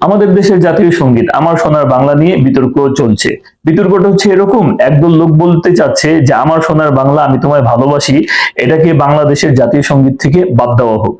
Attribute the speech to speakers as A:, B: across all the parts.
A: আমাদের দেশের জাতীয় সংগীত, আমার সোনার বাংলা নিয়ে বিতর্ক চলছে। বিতর্কটা হচ্ছে এরকম, একদল লোক বলতে চাচ্ছে যে, আমার সোনার বাংলা আমি তোমায় ভালোবাসি, এটাকে বাংলাদেশের জাতীয় সংগীত থেকে বাদ দেওয়া হোক।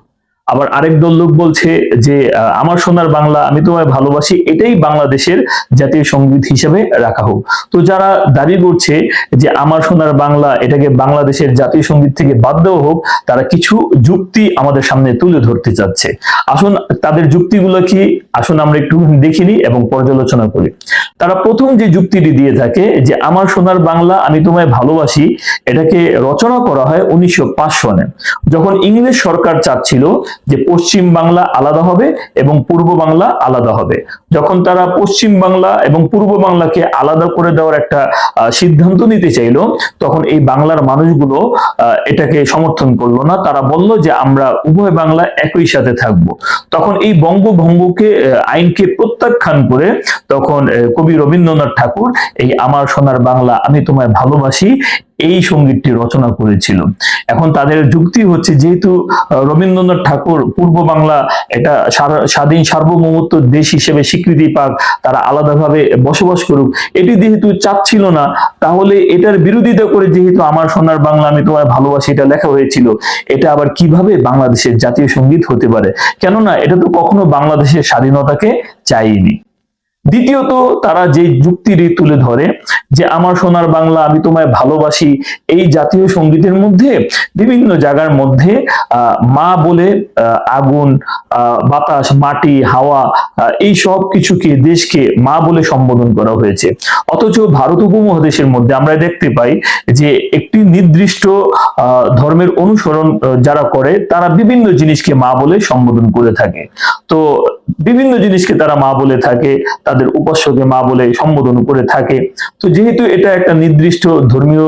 A: আবার আরেক দল লোক বলছে যে আমার সোনার বাংলা আমি তোমায় ভালোবাসি, এটাই বাংলাদেশের জাতীয় সংগীত হিসেবে রাখা হোক। তো যারা দাবি করছে যে আমার সোনার বাংলা এটাকে বাংলাদেশের জাতীয় সংগীত থেকে বাদ দেওয়া হোক, তারা কিছু যুক্তি আমাদের সামনে তুলে ধরতে চাচ্ছে। আসুন, তাদের যুক্তিগুলো কি? আসুন আমরা একটু দেখিনি এবং পর্যালোচনা করি। তারা প্রথম যে যুক্তিটি দিয়ে থাকে যে, আমার সোনার বাংলা আমি তোমায় ভালোবাসি, এটাকে রচনা করা হয় উনিশশো পাঁচ সনে। যখন ইংরেজ সরকার চাচ্ছিল যে পশ্চিম বাংলা আলাদা হবে এবং পূর্ব বাংলা আলাদা হবে। যখন তারা পশ্চিম বাংলা এবং পূর্ব বাংলাকে আলাদা করে দেওয়ার একটা সিদ্ধান্ত নিতে চাইলো, তখন এই বাংলার মানুষগুলো এটাকে সমর্থন করল না। তারা বলল যে, আমরা উভয় বাংলা একই সাথে থাকব। তখন এই বঙ্গভঙ্গকে আইনকে প্রত্যাখ্যান করে তখন কবি রবীন্দ্রনাথ ঠাকুর এই আমার সোনার বাংলা, আমি তোমায় ভালোবাসি এই সঙ্গীতটি রচনা করেছিল। এখন তাদের যুক্তি হচ্ছে, যেহেতু রবীন্দ্রনাথ ঠাকুর পূর্ব বাংলা, এটা স্বাধীন সার্বভৌমত্ব দেশ হিসেবে স্বীকৃতি পাক, তারা আলাদাভাবে বসবাস করুক। এটি যেহেতু চাচ্ছিল না, তাহলে এটার বিরোধিতা করে যেহেতু আমার সোনার বাংলা আমি তোমার ভালোবাসি, এটা লেখা হয়েছিল, এটা আবার কীভাবে বাংলাদেশের জাতীয় সংগীত হতে পারে? কেননা এটা তো কখনো বাংলাদেশের স্বাধীনতাকে চাইনি দ্বিতীয়ত, তারা যে যুক্তিটি তুলে ধরে যে আমার সোনার বাংলা আমি তোমায় ভালোবাসি, এই জাতীয় সঙ্গীতের মধ্যে বিভিন্ন জায়গার মধ্যে মা বলে আগুন বাতাস, মাটি, হাওয়া এই সব কিছুকে, দেশকে মা বলে সম্বোধন করা হয়েছে। অথচ ভারত উপমহাদেশের মধ্যে আমরা দেখতে পাই যে একটি নির্দিষ্ট ধর্মের অনুসরণ যারা করে, তারা বিভিন্ন জিনিসকে মা বলে সম্বোধন করে থাকে। তো বিভিন্ন জিনিসকে তারা মা বলে থাকে, তাদের উপাস্যকে মা বলে সম্বোধন করে থাকে। তো যেহেতু এটা একটা নির্দিষ্ট ধর্মীয়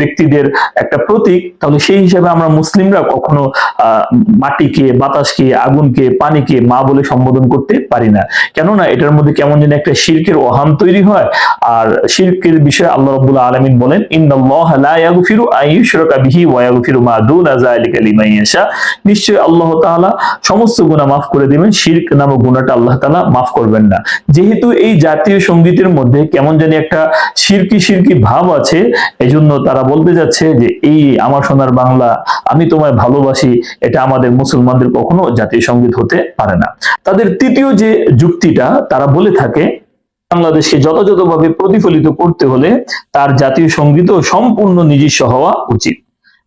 A: ব্যক্তিদের একটা প্রতীক, তাহলে সেই হিসাবে আমরা মুসলিমরা কখনো মাটিকে, বাতাসকে, আগুনকে, পানিকে মা বলে সম্বোধন করতে পারি না। কেননা এটার মধ্যে কেমন যেন একটা শিরকের ওহাম তৈরি হয়। আর শিরকের বিষয়ে আল্লাহ রাব্বুল আলামিন বলেন নিশ্চয়ই আল্লাহ তাআলা সমস্ত গুনাহ মাফ করে দিবেন, শিরক নামক গুনাহটা আল্লাহ তাআলা মাফ করবেন না। যেহেতু এই জাতীয় সঙ্গীতের মধ্যে কেমন জানি একটা শিরকি শিরকি ভাব আছে, এজন্য তারা বলতে যাচ্ছে যে, এই আমার সোনার বাংলা আমি তোমায় ভালোবাসি, এটা আমাদের মুসলমানদের কখনো জাতীয় সংগীত হতে পারে না। তাদের তৃতীয় যে যুক্তিটা, তারা বলে থাকে, বাংলাদেশকে যথাযথভাবে প্রতিফলিত করতে হলে তার জাতীয় সঙ্গীতও সম্পূর্ণ নিজস্ব হওয়া উচিত।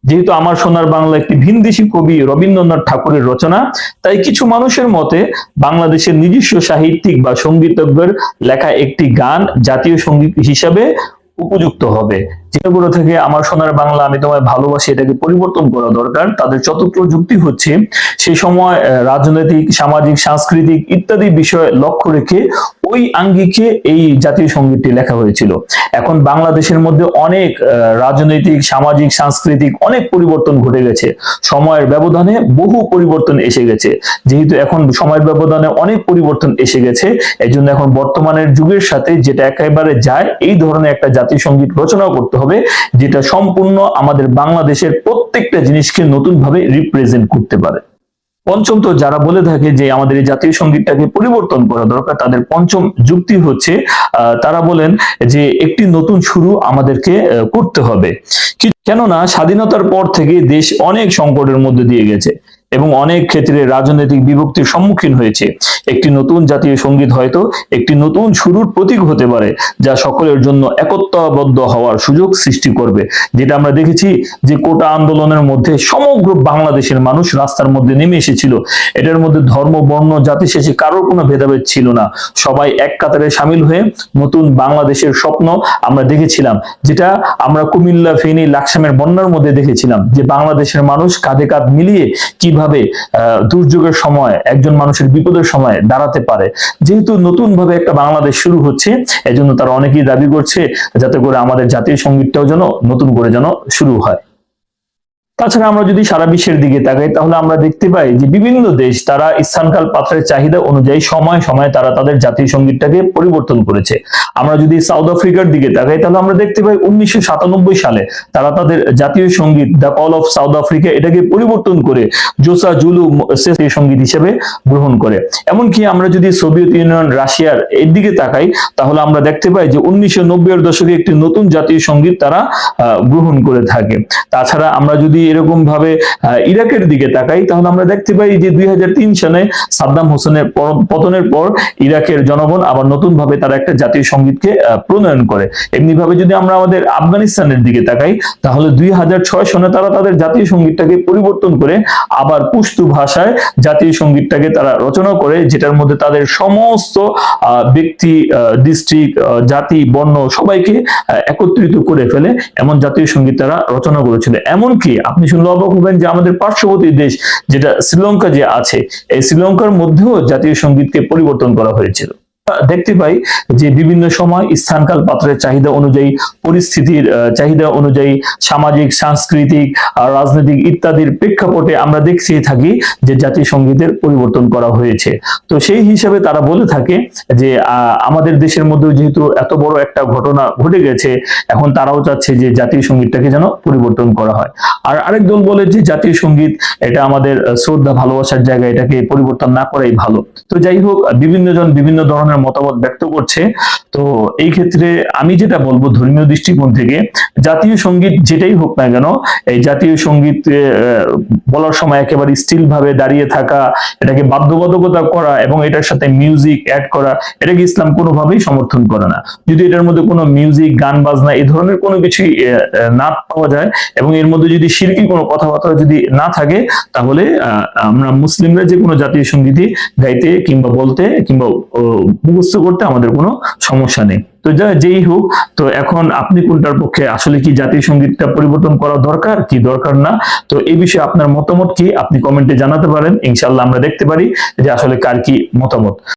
A: যেহেতু আমার সোনার বাংলা একটি ভিনদেশি কবি রবীন্দ্রনাথ ঠাকুরের রচনা, তাই কিছু মানুষের মতে বাংলাদেশের নিজস্ব সাহিত্যিক বা সঙ্গীতজ্ঞের লেখা একটি গান জাতীয় সংগীত হিসাবে উপযুক্ত হবে। যেগুলো থেকে আমার সোনার বাংলা আমি তোমায় ভালোবাসি, এটাকে পরিবর্তন করা দরকার। তাদের চতুর্থ যুক্তি হচ্ছে সেই সময় রাজনৈতিক, সামাজিক, সাংস্কৃতিক ইত্যাদি বিষয় লক্ষ্য রেখে ওই আঙ্গিকে এই জাতীয় সঙ্গীতটি লেখা হয়েছিল। এখন বাংলাদেশের মধ্যে অনেক রাজনৈতিক, সামাজিক, সাংস্কৃতিক অনেক পরিবর্তন ঘটে গেছে। সময়ের ব্যবধানে বহু পরিবর্তন এসে গেছে। যেহেতু এখন সময়ের ব্যবধানে অনেক পরিবর্তন এসে গেছে এই এখন বর্তমানের যুগের সাথে যেটা একেবারে যায়, এই ধরনের একটা জাতীয় সংগীত রচনা করতে হবে, যেটা সম্পূর্ণ আমাদের বাংলাদেশের প্রত্যেকটা জিনিসকে নতুন ভাবে রিপ্রেজেন্ট করতে পারে। পঞ্চম তো যারা বলে থাকে যে আমাদের এই জাতীয় সঙ্গীতটাকে পরিবর্তন করা দরকার, তাদের পঞ্চম যুক্তি হচ্ছে তারা বলেন যে একটি নতুন শুরু আমাদেরকে করতে হবে। কেননা স্বাধীনতার পর থেকে দেশ অনেক সংকটের মধ্যে দিয়ে গেছে। এবং অনেক ক্ষেত্রে রাজনৈতিক বিভক্তির সম্মুখীন হয়েছে। একটি নতুন জাতীয় সংগীত হয়তো একটি নতুন শুরুর প্রতীক হতে পারে, যা সকলের জন্য একত্রবদ্ধ হওয়ার সুযোগ সৃষ্টি করবে। যেটা আমরা দেখেছি যে কোটা আন্দোলনের মধ্যে সমগ্র বাংলাদেশের মানুষ রাস্তার মধ্যে নেমে এসেছিল। এটার মধ্যে ধর্ম, বর্ণ, জাতি শেষে কারোর কোনো ভেদাভেদ ছিল না। সবাই এক কাতারে সামিল হয়ে নতুন বাংলাদেশের স্বপ্ন আমরা দেখেছিলাম, যেটা আমরা কুমিল্লা, ফেনী, লাকসামের বন্যার মধ্যে দেখেছিলাম, যে বাংলাদেশের মানুষ কাঁধে কাঁধ মিলিয়ে কীভাবে দুর্যোগের সময়, একজন মানুষের বিপদের সময় দাঁড়াতে পারে। যেহেতু নতুন ভাবে একটা বাংলাদেশ শুরু হচ্ছে, এজন্য তারা অনেকেই দাবি করছে, যাতে করে আমাদের জাতীয় সঙ্গীতটাও যেন নতুন করে যেন শুরু হয়। তাছাড়া আমরা যদি সারা বিশ্বের দিকে তাকাই, তাহলে আমরা দেখতে পাই যে বিভিন্ন দেশ তারা স্থানকাল পাত্রের চাহিদা অনুযায়ী সময় সময় তারা তাদের জাতীয় সঙ্গীতটাকে পরিবর্তন করেছে। আমরা যদি সাউথ আফ্রিকার দিকে তাকাই, তাহলে আমরা দেখতে পাই উনিশশো সাতানব্বই সালে তারা তাদের জাতীয় সংগীত the call of South Africa এটাকে পরিবর্তন করে জোসা জুলু সংগীত হিসেবে গ্রহণ করে। এমনকি আমরা যদি সোভিয়েত ইউনিয়ন রাশিয়ার এর দিকে তাকাই, তাহলে আমরা দেখতে পাই যে উনিশশো এর দশকে একটি নতুন জাতীয় সংগীত তারা গ্রহণ করে থাকে। তাছাড়া আমরা যদি এরকম ভাবে ইরাকের দিকে তাকাই, তাহলে আমরা দেখতে পাই যে দুই সালে সাদ্দাম হোসেনের পতনের পর ইরাকের জনগণ আবার নতুন ভাবে তারা একটা জাতীয় সঙ্গীতকে প্রণয়ন করে। এমনি ভাবে যদি আমরা আমাদের আফগানিস্তানের দিকে তাকাই, তাহলে দুই সনে তারা তাদের জাতীয় সঙ্গীতটাকে পরিবর্তন করে আবার পুস্তু ভাষায় জাতীয় সঙ্গীতটাকে তারা রচনা করে, যেটার মধ্যে তাদের সমস্ত ব্যক্তি ডিস্ট্রিক্ট জাতি, বর্ণ সবাইকে একত্রিত করে ফেলে এমন জাতীয় সংগীত তারা রচনা করেছিল। এমনকি আপনি শুনলে অবাক হবেন যে আমাদের পার্শ্ববর্তী দেশ, যেটা শ্রীলঙ্কা যে আছে, এই শ্রীলঙ্কার মধ্যেও জাতীয় সঙ্গীতকে পরিবর্তন করা হয়েছিল। দেখতে পাই যে বিভিন্ন সময় স্থানকাল পাত্রের চাহিদা অনুযায়ী, পরিস্থিতির চাহিদা অনুযায়ী সামাজিক, সাংস্কৃতিক রাজনৈতিক ইত্যাদির প্রেক্ষাপটে আমরা দেখছি থাকি যে জাতীয় সঙ্গীতের পরিবর্তন করা হয়েছে। তো সেই হিসাবে তারা বলে থাকে যে আমাদের দেশের মধ্যেও যেহেতু এত বড় একটা ঘটনা ঘটে গেছে, এখন তারাও চাচ্ছে যে জাতীয় সঙ্গীতটাকে যেন পরিবর্তন করা হয়। আর আরেক দল বলে যে জাতীয় সংগীত এটা আমাদের শ্রদ্ধা, ভালোবাসার জায়গা, এটাকে পরিবর্তন না করাই ভালো। তো যাই হোক, বিভিন্ন জন বিভিন্ন ধরনের মতামত ব্যক্ত করছে। তো এই ক্ষেত্রে আমি যেটা বলব ধর্মীয় দৃষ্টিকোণ থেকে জাতীয় সংগীত যেটাই হোক না কেন এই জাতীয় সংগীত বলার সময় একেবারে স্টিল ভাবে দাঁড়িয়ে থাকা এটাকে বাধ্যবাধকতা করা এবং এটার সাথে মিউজিক অ্যাড করা এটাকে ইসলাম কোনোভাবেই সমর্থন করে না। যদি এটার মধ্যে কোনো মিউজিক গান বাজনা এই ধরনের কোনো আহ, না পাওয়া যায় এবং এর মধ্যে যদি শিরকি কোনো কথাবার্তা যদি না থাকে তাহলে আমরা মুসলিমরা যে কোনো জাতীয় সঙ্গীতই গাইতে কিংবা বলতে কিংবা মুখস্থ করতে আমাদের কোনো সমস্যা নেই। তো যা যেই হোক, তো এখন আপনি কোনটার পক্ষে, আসলে কি জাতীয় সঙ্গীতটা পরিবর্তন করা দরকার, কি দরকার না? তো এই বিষয়ে আপনার মতামত কি? আপনি কমেন্টে জানাতে পারেন। ইনশাল্লাহ আমরা দেখতে পারি যে আসলে কার কি মতামত।